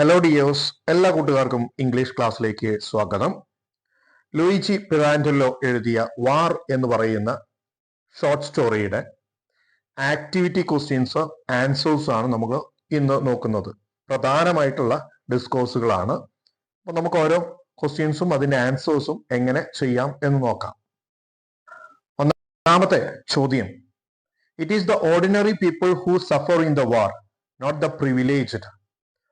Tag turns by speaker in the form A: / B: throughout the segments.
A: Hello ഡിയോസ് എല്ലാ കൂട്ടുകാർക്കും English ക്ലാസ്സിലേക്ക് സ്വാഗതം. ലൂയിച്ചി പിറാൻഡല്ലോ എഴുതിയ വാർ എന്ന് പറയുന്ന ഷോർട്ട് സ്റ്റോറിയുടെ ആക്ടിവിറ്റി ക്വസ്റ്റ്യൻസ് ആൻസേഴ്സ് ആണ് നമുക്ക് ഇന്ന് നോക്കുന്നത്. പ്രധാനമായിട്ടുള്ള ഡിസ്കോഴ്സുകളാണ് അപ്പൊ നമുക്ക് ഓരോ ക്വസ്റ്റ്യൻസും അതിന്റെ ആൻസേഴ്സും എങ്ങനെ ചെയ്യാം എന്ന് നോക്കാം. ഒന്നാമത്തെ ചോദ്യം. It is the ordinary people who suffer in the war not the privileged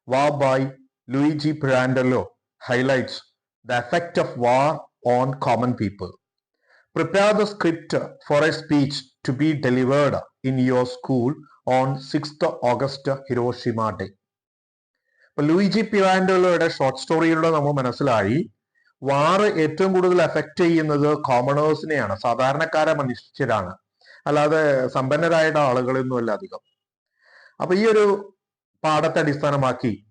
A: War by Luigi Pirandello highlights the effect of war on common people. Prepare the script for a speech to be delivered in your school on 6th August Hiroshima Day. ഇപ്പൊ Luigi പിറാൻഡോയുടെ short സ്റ്റോറിയിലൂടെ നമ്മൾ മനസ്സിലായി വാറ് ഏറ്റവും കൂടുതൽ effect ചെയ്യുന്നത് കോമണേഴ്സിനെയാണ് സാധാരണക്കാരെ മനുഷ്യരാണ് അല്ലാതെ സമ്പന്നരായ ആളുകളൊന്നുമല്ല അധികം അപ്പൊ ഈ ഒരു പാഠത്തെ അടിസ്ഥാനമാക്കി.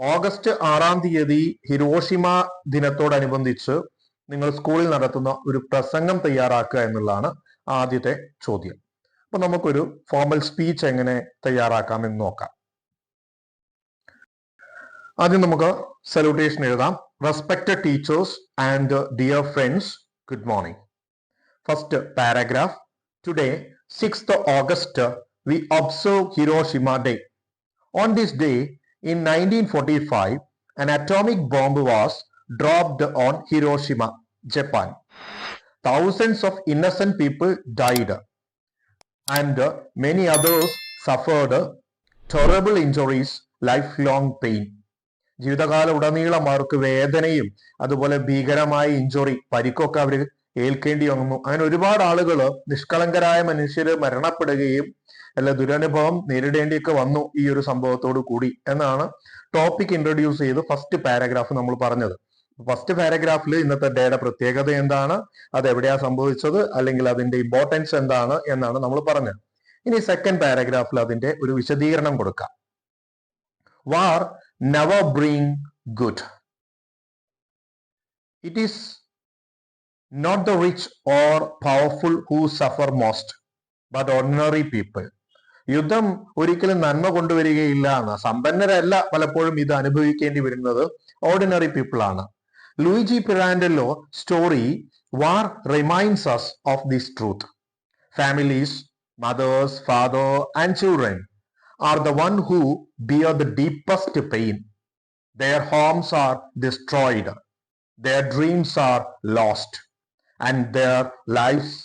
A: ഓഗസ്റ്റ് ആറാം തീയതി ഹിരോഷിമ ദിനത്തോടനുബന്ധിച്ച് നിങ്ങൾ സ്കൂളിൽ നടത്തുന്ന ഒരു പ്രസംഗം തയ്യാറാക്കുക എന്നുള്ളതാണ് ആദ്യത്തെ ചോദ്യം. അപ്പൊ നമുക്കൊരു ഫോർമൽ സ്പീച്ച് എങ്ങനെ തയ്യാറാക്കാം എന്ന് നോക്കാം. ആദ്യം നമുക്ക് സല്യൂട്ടേഷൻ എഴുതാം. Respected teachers and dear friends good morning first paragraph today six August we observe Hiroshima day On this day in 1945, an atomic bomb was dropped on Hiroshima, Japan. Thousands of innocent people died, and many others suffered terrible injuries, lifelong pain. ജീവിതകാലം ഉടനീളം അവർക്ക് വേദനയും അതുപോലെ ഭീകരമായ injury പരിക്കൊക്കെ അവർ ഏൽക്കേണ്ടി വന്നു അങ്ങനെ ഒരുപാട് ആളുകൾ നിഷ്കളങ്കരായ മനുഷ്യർ മരണപ്പെടുകയും അല്ല ദുരനുഭവം നേരിടേണ്ടിയൊക്കെ വന്നു ഈ ഒരു സംഭവത്തോട് കൂടി എന്നാണ് ടോപ്പിക് ഇൻട്രൊഡ്യൂസ് ചെയ്ത് ഫസ്റ്റ് പാരഗ്രാഫ് നമ്മൾ പറഞ്ഞത്. ഫസ്റ്റ് പാരഗ്രാഫിൽ ഇന്നത്തെ ഡേയുടെ പ്രത്യേകത എന്താണ്? അത് എവിടെയാ സംഭവിച്ചത്? അല്ലെങ്കിൽ അതിന്റെ ഇമ്പോർട്ടൻസ് എന്താണ്? എന്നാണ് നമ്മൾ പറഞ്ഞത്. ഇനി സെക്കൻഡ് പാരഗ്രാഫിൽ അതിന്റെ ഒരു വിശദീകരണം കൊടുക്കാം. War never bring good it is not the rich or powerful who suffer most but ordinary people യുദ്ധം ഒരിക്കലും നന്മ കൊണ്ടുവരികയില്ല എന്ന. സമ്പന്നരല്ല പലപ്പോഴും ഇത് അനുഭവിക്കേണ്ടി വരുന്നത് ഓർഡിനറി പീപ്പിൾ ആണ്. Luigi Pirandello story war reminds us of this truth families mothers father and children are the one who bear the deepest pain their homes are destroyed their dreams are lost and their lifes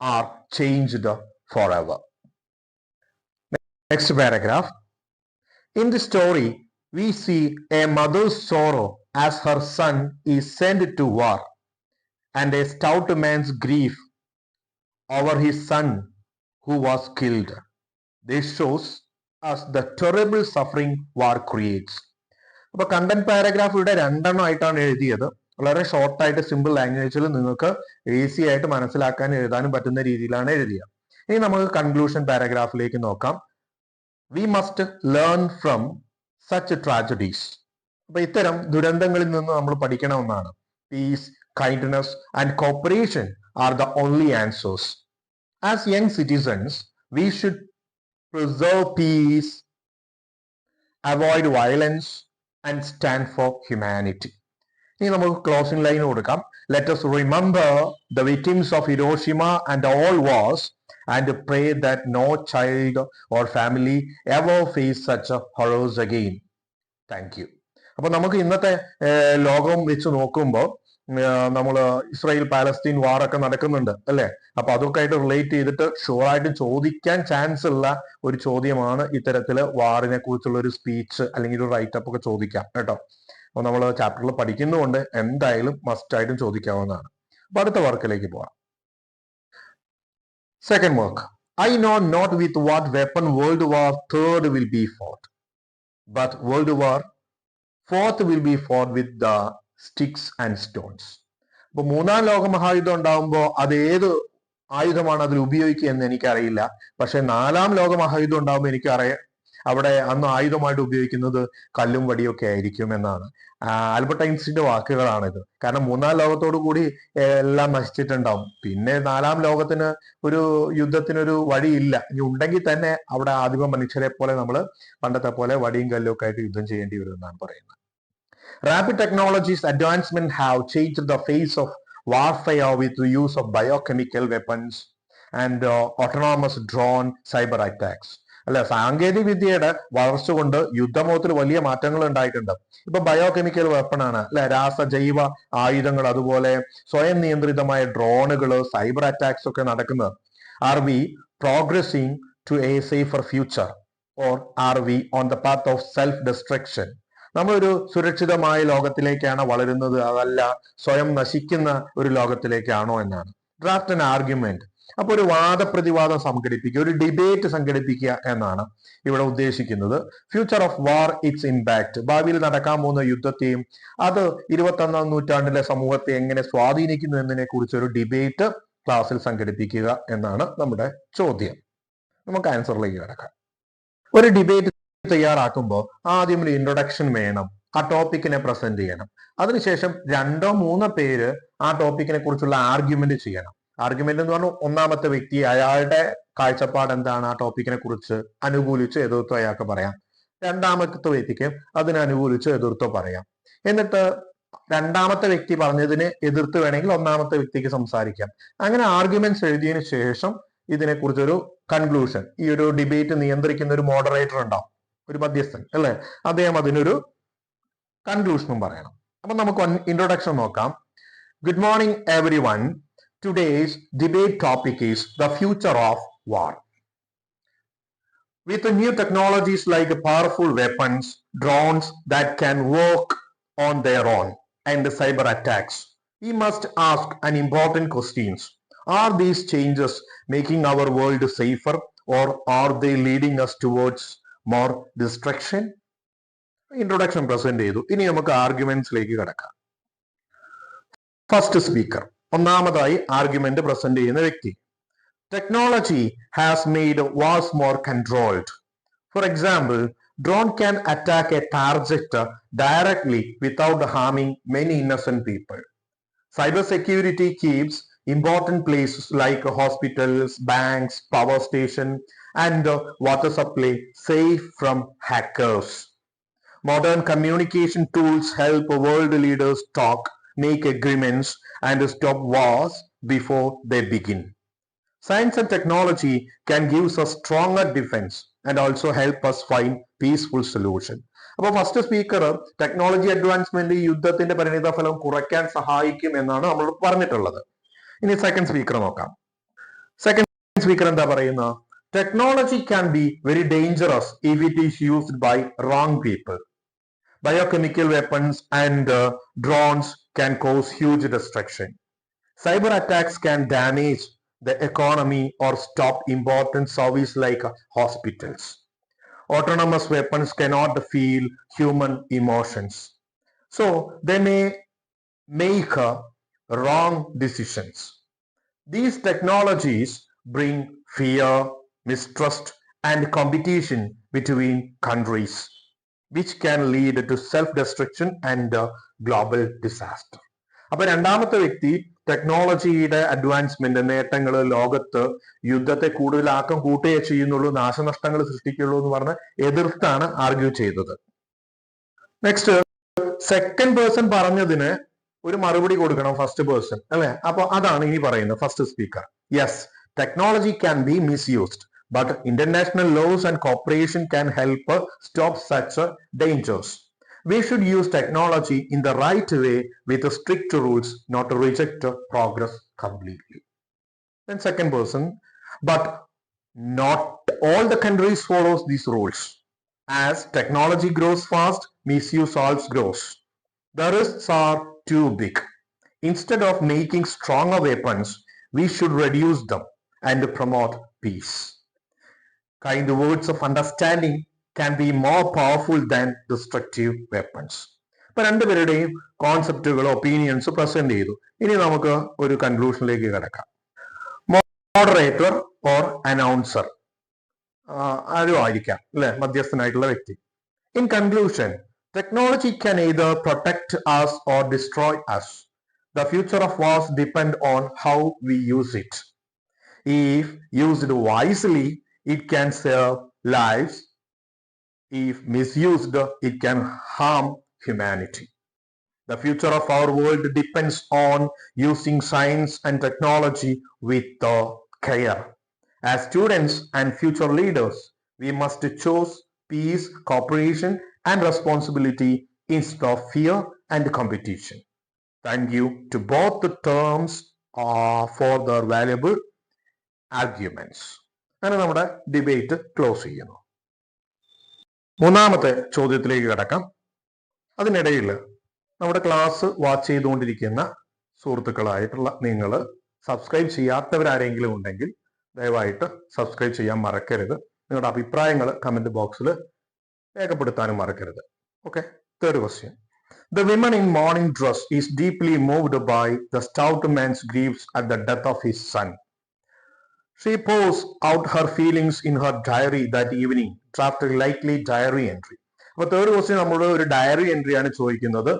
A: are changed for ever Next paragraph. In the story, we see a mother's sorrow as her son is sent to war and a stout man's grief over his son who was killed. This shows us the terrible suffering war creates. അപ്പൊ content paragraph ഇവിടെ രണ്ടെണ്ണം ആയിട്ടാണ് എഴുതിയത് വളരെ ഷോർട്ടായിട്ട് simple ലാംഗ്വേജിൽ നിങ്ങൾക്ക് easy ആയിട്ട് മനസ്സിലാക്കാൻ എഴുതാനും പറ്റുന്ന രീതിയിലാണ് എഴുതിയത് ഇനി നമുക്ക് കൺക്ലൂഷൻ പാരഗ്രാഫിലേക്ക് നോക്കാം we must learn from such tragedies അപ്പൊ ഇത്തരം ദുരന്തങ്ങളിൽ നിന്ന് നമ്മൾ പഠിക്കണമെന്നാണ്. Peace kindness and cooperation are the only answers as young citizens we should preserve peace avoid violence and stand for humanity ഇനി നമുക്ക് ക്ലോസിംഗ് ലൈൻ കൊടുക്കാം. Let us remember the victims of Hiroshima and all wars and pray that no child or family ever face such horrors again. Thank you അപ്പൊ നമുക്ക് ഇന്നത്തെ ലോകം വെച്ച് നോക്കുമ്പോൾ നമ്മൾ ഇസ്രായേൽ പാലസ്തീൻ വാർ ഒക്കെ നടക്കുന്നുണ്ട് അല്ലെ? അപ്പൊ അതൊക്കെ ആയിട്ട് റിലേറ്റ് ചെയ്തിട്ട് ഷുവർ ആയിട്ട് ചോദിക്കാൻ ചാൻസ് ഉള്ള ഒരു ചോദ്യമാണ് ഇത്തരത്തിൽ വാറിനെ കുറിച്ചുള്ള ഒരു സ്പീച്ച് അല്ലെങ്കിൽ ഒരു റൈറ്റപ്പ് ഒക്കെ ചോദിക്കാം കേട്ടോ. അപ്പൊ നമ്മൾ ചാപ്റ്ററിൽ പഠിക്കുന്നതുകൊണ്ട് എന്തായാലും മസ്റ്റ് ആയിട്ടും ചോദിക്കാവുന്നതാണ്. അപ്പൊ അടുത്ത വർക്കിലേക്ക് പോവാം. Second work I know not with what weapon world war third will be fought but world war fourth will be fought with the sticks and stones അപ്പൊ മൂന്നാം ലോക മഹായുദ്ധം ഉണ്ടാകുമ്പോൾ അത് ഏത് ആയുധമാണ് അതിൽ ഉപയോഗിക്കുക എന്ന് എനിക്കറിയില്ല. പക്ഷെ നാലാം ലോക മഹായുദ്ധം ഉണ്ടാകുമ്പോൾ എനിക്ക് അറിയാം അവിടെ അന്ന് ആയുധമായിട്ട് ഉപയോഗിക്കുന്നത് കല്ലും വടിയൊക്കെ ആയിരിക്കും എന്നാണ്. ആൽബർട്ട് ഐൻസ്റ്റീന്റെ വാക്കുകളാണിത്. കാരണം മൂന്നാം ലോകത്തോടു കൂടി എല്ലാം നശിച്ചിട്ടുണ്ടാവും. പിന്നെ നാലാം ലോകത്തിന് ഒരു യുദ്ധത്തിനൊരു വഴിയില്ല. ഇനി ഉണ്ടെങ്കിൽ തന്നെ അവിടെ ആദിമ മനുഷ്യരെ പോലെ നമ്മൾ പണ്ടത്തെ പോലെ വടിയും കല്ലും ഒക്കെ ആയിട്ട് യുദ്ധം ചെയ്യേണ്ടി വരും എന്നാണ് പറയുന്നത്. Rapid technologies advancement have change the face of warfare with the use of biochemical weapons and uh, autonomous drone cyber attacks. അല്ലെ സാങ്കേതിക വിദ്യയുടെ വളർച്ച കൊണ്ട് യുദ്ധമുഖത്തിൽ വലിയ മാറ്റങ്ങൾ ഉണ്ടായിട്ടുണ്ട്. ഇപ്പൊ ബയോകെമിക്കൽ വെപ്പൺ ആണ്. അല്ലെ? രാസ ജൈവ ആയുധങ്ങൾ അതുപോലെ സ്വയം നിയന്ത്രിതമായ ഡ്രോണുകൾ സൈബർ അറ്റാക്സ് ഒക്കെ നടക്കുന്നത്. Are we progressing to a safer future or are we on the path of self destruction നമ്മളൊരു സുരക്ഷിതമായ ലോകത്തിലേക്കാണ് വളരുന്നത്. അതല്ല സ്വയം നശിക്കുന്ന ഒരു ലോകത്തിലേക്കാണോ എന്നാണ്. ഡ്രാഫ്റ്റ് ആൻഡ് ആർഗ്യുമെന്റ് അപ്പൊ ഒരു വാദപ്രതിവാദം സംഘടിപ്പിക്കുക ഒരു ഡിബേറ്റ് സംഘടിപ്പിക്കുക എന്നാണ് ഇവിടെ ഉദ്ദേശിക്കുന്നത്. Future of war its impact ഭാവിയിൽ നടക്കാൻ പോകുന്ന യുദ്ധത്തെയും അത് ഇരുപത്തൊന്നാം നൂറ്റാണ്ടിലെ സമൂഹത്തെ എങ്ങനെ സ്വാധീനിക്കുന്നു എന്നതിനെ കുറിച്ച് ഒരു ഡിബേറ്റ് ക്ലാസ്സിൽ സംഘടിപ്പിക്കുക എന്നാണ് നമ്മുടെ ചോദ്യം. നമുക്ക് ആൻസറിലേക്ക് കിടക്കാം. ഒരു ഡിബേറ്റ് തയ്യാറാക്കുമ്പോൾ ആദ്യം ഒരു ഇൻട്രൊഡക്ഷൻ വേണം ആ ടോപ്പിക്കിനെ പ്രസന്റ് ചെയ്യണം. അതിനുശേഷം രണ്ടോ മൂന്നോ പേര് ആ ടോപ്പിക്കിനെ കുറിച്ചുള്ള ആർഗ്യുമെന്റ് ചെയ്യണം. ആർഗ്യുമെന്റ് എന്ന് പറഞ്ഞു ഒന്നാമത്തെ വ്യക്തി അയാളുടെ കാഴ്ചപ്പാട് എന്താണ്? ആ ടോപ്പിക്കിനെ കുറിച്ച് അനുകൂലിച്ച് എതിർത്തോ അയാൾക്ക് പറയാം. രണ്ടാമത്തെ വ്യക്തിക്ക് അതിനനുകൂലിച്ച് എതിർത്തോ പറയാം. എന്നിട്ട് രണ്ടാമത്തെ വ്യക്തി പറഞ്ഞതിന് എതിർത്ത് വേണമെങ്കിൽ ഒന്നാമത്തെ വ്യക്തിക്ക് സംസാരിക്കാം. അങ്ങനെ ആർഗ്യുമെന്റ്സ് എഴുതിയതിനു ശേഷം ഇതിനെക്കുറിച്ചൊരു കൺക്ലൂഷൻ ഈ ഒരു ഡിബേറ്റ് നിയന്ത്രിക്കുന്ന ഒരു മോഡറേറ്റർ ഉണ്ടാവും ഒരു മധ്യസ്ഥൻ അല്ലെ? അദ്ദേഹം അതിനൊരു കൺക്ലൂഷനും പറയണം. അപ്പൊ നമുക്ക് ഇൻട്രൊഡക്ഷൻ നോക്കാം. Good morning everyone Today's debate topic is the future of war With the new technologies like powerful weapons, drones that can work on their own, and the cyber attacks, we must ask an important questions. Are these changes making our world safer or are they leading us towards more destruction introduction present ചെയ്തു ഇനി നമുക്ക് ആർഗ്യുമെന്റ്സിലേക്ക് കിടക്കാം first speaker ഒന്നാമതായി argument present ചെയ്യുന്ന വ്യക്തി technology has made was more controlled for example drone can attack a target directly without harming many innocent people cyber security keeps important places like hospitals, banks, power station, and uh, water supply safe from hackers. Modern communication tools help world leaders talk, make agreements, and stop wars before they begin. Science and technology can give us a stronger defense and also help us find peaceful solution. അപ്പോൾ first speaker technology advancement യുദ്ധത്തിന്റെ പരിണിത കുറയ്ക്കാൻ സഹായിക്കും എന്നാണ് നമ്മൾ പറഞ്ഞിട്ടുള്ളത് ഇനി second speaker നോക്കാം സെക്കൻഡ് സ്പീക്കർ എന്താ പറയുന്നത് technology can be very dangerous if it is used by wrong people Biochemical weapons and and drones can cause huge destruction. Cyber attacks can damage the economy or stop important services like hospitals. Autonomous weapons cannot feel human emotions. So they may make uh, wrong decisions. These technologies bring fear, mistrust, and competition between countries, which can lead to self-destruction and uh, disaster. അപ്പൊ രണ്ടാമത്തെ വ്യക്തി ടെക്നോളജിയുടെ advancement നേട്ടങ്ങൾ ലോകത്ത് യുദ്ധത്തെ കൂടുതൽ ആക്കം കൂട്ടുകയേ ചെയ്യുന്നുള്ളൂ നാശനഷ്ടങ്ങൾ സൃഷ്ടിക്കുള്ളൂ എന്ന് പറഞ്ഞ് എതിർത്താണ് ആർഗ്യൂ ചെയ്തത് നെക്സ്റ്റ് സെക്കൻഡ് പേഴ്സൺ പറഞ്ഞതിന് ഒരു മറുപടി കൊടുക്കണം ഫസ്റ്റ് പേഴ്സൺ അല്ലെ അപ്പൊ അതാണ് ഇനി പറയുന്നത് first speaker yes technology can be misused but international laws and cooperation can help stop such dangers. We should use technology in the right way with strict rules, not to reject progress completely. Then second person, but not all the countries follows these rules. As technology grows fast, misuse also grows. The risks are too big. Instead of making stronger weapons, we should reduce them and promote peace. kind words of understanding can be more powerful than destructive weapons അപ്പൊ രണ്ടുപേരുടെയും കോൺസെപ്റ്റുകളോ opinions present ചെയ്തു. ഇനി നമുക്ക് ഒരു കൺക്ലൂഷനിലേക്ക് കിടക്കാം. Moderator or announcer ആരും ആയിരിക്കാം അല്ലെ? മധ്യസ്ഥനായിട്ടുള്ള വ്യക്തി. In conclusion technology can either protect us or destroy us. The future of wars depend on how we use it. If used wisely it can save lives if misused it can harm humanity the future of our world depends on using science and technology with uh, care as students and future leaders, we must choose peace, cooperation, and responsibility instead of fear and competition. Thank you to both the terms uh, for their valuable arguments. അങ്ങനെ നമ്മുടെ debate close ചെയ്യുന്നു മൂന്നാമത്തെ ചോദ്യത്തിലേക്ക് കിടക്കാം. അതിനിടയിൽ നമ്മുടെ class watch ചെയ്തുകൊണ്ടിരിക്കുന്ന സുഹൃത്തുക്കളായിട്ടുള്ള നിങ്ങൾ സബ്സ്ക്രൈബ് ചെയ്യാത്തവരാരെങ്കിലും ഉണ്ടെങ്കിൽ ദയവായിട്ട് സബ്സ്ക്രൈബ് ചെയ്യാൻ മറക്കരുത്. നിങ്ങളുടെ അഭിപ്രായങ്ങൾ കമന്റ് ബോക്സിൽ രേഖപ്പെടുത്താനും മറക്കരുത്. Okay third question the women in mourning dress is deeply moved by the stout man's grieves at the death of his son she pours out her feelings in her diary that evening draft likely diary entry അപ്പൊ third question നമ്മളോട് ഒരു diary entry ആണ് ചോദിക്കുന്നത്.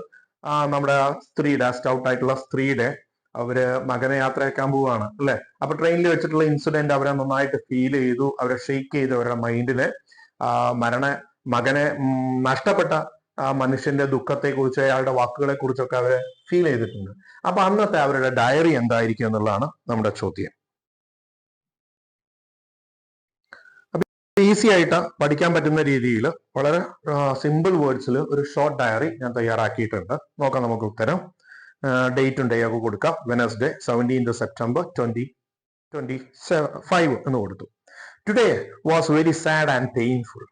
A: നമ്മുടെ സ്ത്രീയുടെ stout ആയിട്ടുള്ള സ്ത്രീയുടെ അവർ മകനെ യാത്രയാക്കാൻ പോവുകയാണ് അല്ലെ? അപ്പൊ ട്രെയിനിൽ വെച്ചിട്ടുള്ള ഇൻസിഡന്റ് അവരെ നന്നായിട്ട് ഫീൽ ചെയ്തു അവരെ ഷെയ്ക്ക് ചെയ്തു അവരുടെ മൈൻഡിൽ മരണ മകനെ നഷ്ടപ്പെട്ട ആ മനുഷ്യന്റെ ദുഃഖത്തെ കുറിച്ച് അയാളുടെ വാക്കുകളെ കുറിച്ചൊക്കെ അവരെ ഫീൽ ചെയ്തിട്ടുണ്ട്. അപ്പൊ അന്നത്തെ അവരുടെ ഡയറി എന്തായിരിക്കും എന്നുള്ളതാണ് നമ്മുടെ ചോദ്യം. ഈസി ആയിട്ട് പഠിക്കാൻ പറ്റുന്ന രീതിയിൽ വളരെ സിമ്പിൾ വേർഡ്സിൽ ഒരു ഷോർട്ട് ഡയറി ഞാൻ തയ്യാറാക്കിയിട്ടുണ്ട്. നോക്കാം നമുക്ക് ഉത്തരം. ഡേറ്റും ഡേ ഒക്കെ കൊടുക്കാം. Wednesday seventeenth September twenty twenty five എന്ന് കൊടുത്തു. Today was very sad and painful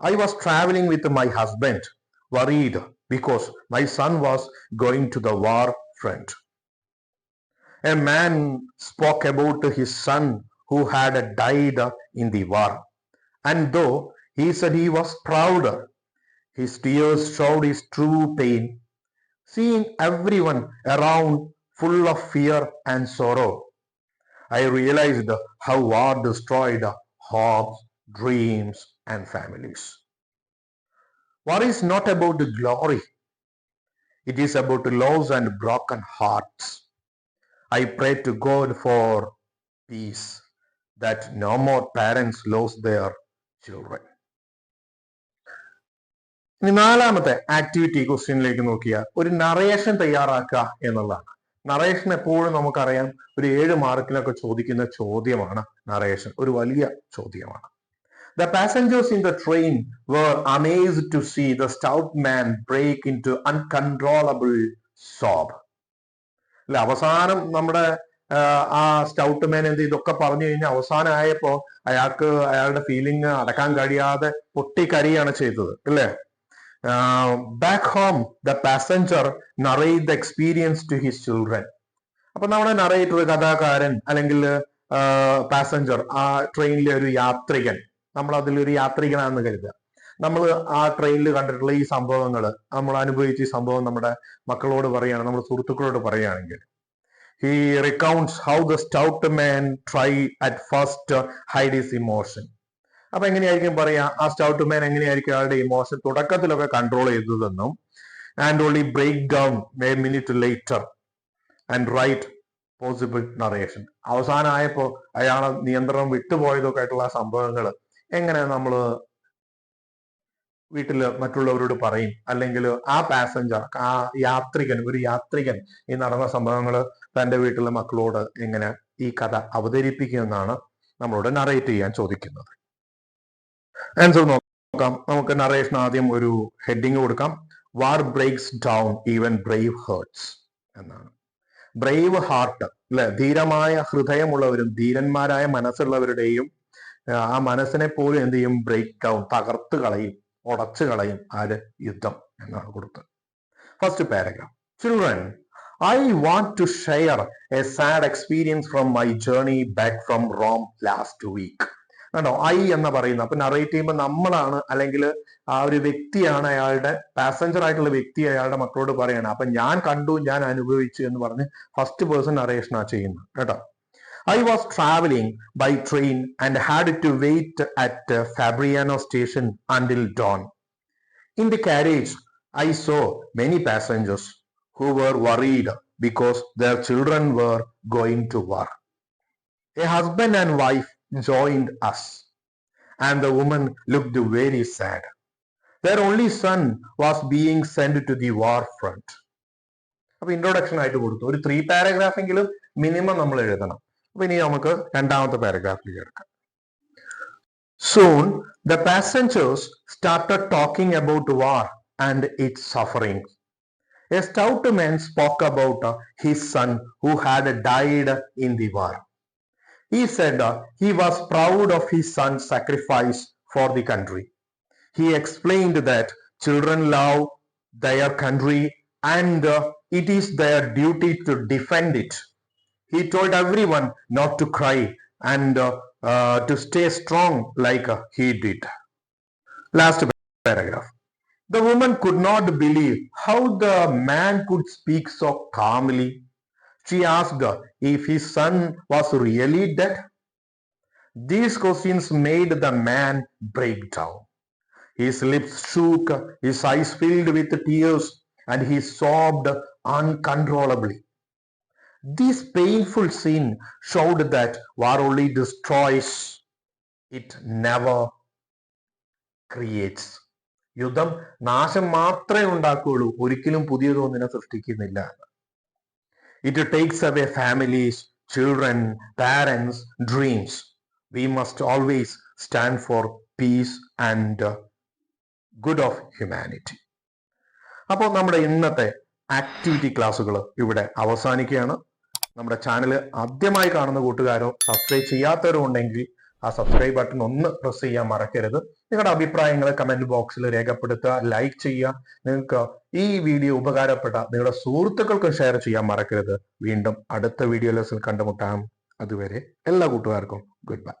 A: I was travelling with my husband worried because my son was going to the war front a man spoke about his son who had died in the war, and though he said he was prouder, his tears showed his true pain. Seeing everyone around full of fear and sorrow, I realized how war destroyed hopes, dreams, and families. War is not about glory. It is about loss and broken hearts. I pray to God for peace, that no more parents lose their children. ഇനി നാലാമത്തെ activity ക്വസ്റ്റ്യനിലേക്ക് നോക്കിയാൽ ഒരു narration തയ്യാറാക്കുക എന്നുള്ളതാണ്. Narration എപ്പോഴും നമുക്കറിയാം ഒരു ഏഴ് മാർക്കിനൊക്കെ ചോദിക്കുന്ന ചോദ്യമാണ് നറേഷൻ ഒരു വലിയ ചോദ്യമാണ്. The passengers in the train were amaze to see the stout man break into uncontrollable sob അല്ലെ അവസാനം നമ്മുടെ ആ, സ്റ്റൗട്ട് മാൻ എന്ത് ഇതൊക്കെ പറഞ്ഞു കഴിഞ്ഞാൽ അവസാനമായപ്പോ അയാൾക്ക് അയാളുടെ ഫീലിംഗ് അടക്കാൻ കഴിയാതെ പൊട്ടിക്കരിയാണ് ചെയ്തത് അല്ലേ? Back home the passenger narrate the experience to his children അപ്പൊ നമ്മുടെ നറേറ്റർ കഥാകാരൻ അല്ലെങ്കിൽ പാസഞ്ചർ ആ ട്രെയിനിലെ ഒരു യാത്രികൻ നമ്മൾ അതിലൊരു യാത്രികനാണെന്ന് കരുതുക. നമ്മൾ ആ ട്രെയിനിൽ കണ്ടിട്ടുള്ള ഈ സംഭവങ്ങൾ നമ്മൾ അനുഭവിച്ച ഈ സംഭവം നമ്മുടെ മക്കളോട് പറയുകയാണ് നമ്മുടെ സുഹൃത്തുക്കളോട് പറയുകയാണെങ്കിൽ. He recounts how the stout man try at first hide his emotion അപ്പൊ എങ്ങനെയായിരിക്കും പറയാ? ആ സ്റ്റൗട്ട് മാൻ എങ്ങനെയായിരിക്കും അയാളുടെ ഇമോഷൻ തുടക്കത്തിലൊക്കെ കൺട്രോൾ ചെയ്തതെന്നും and only break down a minute later and write possible narration അവസാനമായപ്പോ അയാളെ നിയന്ത്രണം വിട്ടുപോയതൊക്കെ ആയിട്ടുള്ള സംഭവങ്ങൾ എങ്ങനെ നമ്മൾ വീട്ടിൽ മറ്റുള്ളവരോട് പറയും. അല്ലെങ്കിൽ ആ പാസഞ്ചർ ആ യാത്രികൻ ഒരു യാത്രികൻ ഈ നടന്ന സംഭവങ്ങൾ തന്റെ വീട്ടിലെ മക്കളോട് എങ്ങനെ ഈ കഥ അവതരിപ്പിക്കുമെന്നാണ് നമ്മളോട് നറേറ്റ് ചെയ്യാൻ ചോദിക്കുന്നത്. ആൻസർ നോക്കാം. നമുക്ക് നറേഷൻ ആദ്യം ഒരു ഹെഡിങ് കൊടുക്കാം. War breaks down even brave hearts എന്നാണ്. ബ്രേവ് ഹാർട്ട് അല്ലെ ധീരമായ ഹൃദയമുള്ളവരും ധീരന്മാരായ മനസ്സുള്ളവരുടെയും ആ മനസ്സിനെ പോലും എന്ത് ചെയ്യും? ബ്രേക്ക് ഡൗൺ തകർത്ത് കളയും. ഉടച്ചു കളയും ആര്? യുദ്ധം എന്നാണ് കൊടുത്തത്. First paragraph children I want to share a sad experience from my journey back from Rome last week കണ്ടോ? ഐ എന്ന് പറയുന്ന അപ്പൊ നറേറ്റ് ചെയ്യുമ്പോൾ നമ്മളാണ് അല്ലെങ്കിൽ ആ ഒരു വ്യക്തിയാണ് അയാളുടെ പാസഞ്ചർ ആയിട്ടുള്ള വ്യക്തി അയാളുടെ മക്കളോട് പറയുകയാണ് അപ്പൊ ഞാൻ കണ്ടു ഞാൻ അനുഭവിച്ചു എന്ന് പറഞ്ഞ് ഫസ്റ്റ് പേഴ്സൺ നറേഷനാണ് ചെയ്യുന്നത്. കേട്ടോ? I was traveling by train and had to wait at uh, Fabriano station until dawn. In the carriage, I saw many passengers who were worried because their children were going to war. A husband and wife joined us, and the woman looked very sad. Their only son was being sent to the war front. അപ്പൊ introduction ആയിട്ട് കൊടുത്തു ഒരു three paragraph എങ്കിലും minimum നമ്മൾ എഴുതണം അപ്പൊ ഇനി നമുക്ക് രണ്ടാമത്തെ പാരഗ്രാഫിൽ എടുക്കാം Soon the passengers started talking about war and its sufferings. A stout man spoke about uh, his son who had died in the war. He said uh, he was proud of his son's sacrifice for the country. He explained that children love their country and uh, it is their duty to defend it. He told everyone not to cry and uh, uh, to stay strong like uh, he did. Last paragraph. The woman could not believe how the man could speak so calmly. She asked if his son was really dead. These questions made the man break down. His lips shook, his eyes filled with tears, and he sobbed uncontrollably. This painful scene showed that war only destroys, it never creates യുദ്ധം നാശം മാത്രമേ ഉണ്ടാക്കുകയുള്ളൂ. ഒരിക്കലും പുതിയതൊന്നിനെ സൃഷ്ടിക്കുന്നില്ല. It takes away families children parents dreams we must always stand for peace and good of humanity അപ്പോൾ നമ്മുടെ ഇന്നത്തെ ആക്ടിവിറ്റി ക്ലാസ്സുകൾ ഇവിടെ അവസാനിക്കുകയാണ്. നമ്മുടെ ചാനൽ ആദ്യമായി കാണുന്ന കൂട്ടുകാരോ സബ്സ്ക്രൈബ് ചെയ്യാത്തവരോ ഉണ്ടെങ്കിൽ ആ സബ്സ്ക്രൈബ് ബട്ടൺ ഒന്ന് പ്രസ് ചെയ്യാൻ മറക്കരുത്. നിങ്ങളുടെ അഭിപ്രായങ്ങൾ കമന്റ് ബോക്സിൽ രേഖപ്പെടുത്തുക ലൈക്ക് ചെയ്യുക. നിങ്ങൾക്ക് ഈ വീഡിയോ ഉപകാരപ്പെട്ട നിങ്ങളുടെ സുഹൃത്തുക്കൾക്കും ഷെയർ ചെയ്യാൻ മറക്കരുത്. വീണ്ടും അടുത്ത വീഡിയോ ലെസിൽ കണ്ടുമുട്ടാം. അതുവരെ എല്ലാ കൂട്ടുകാർക്കും ഗുഡ് ബൈ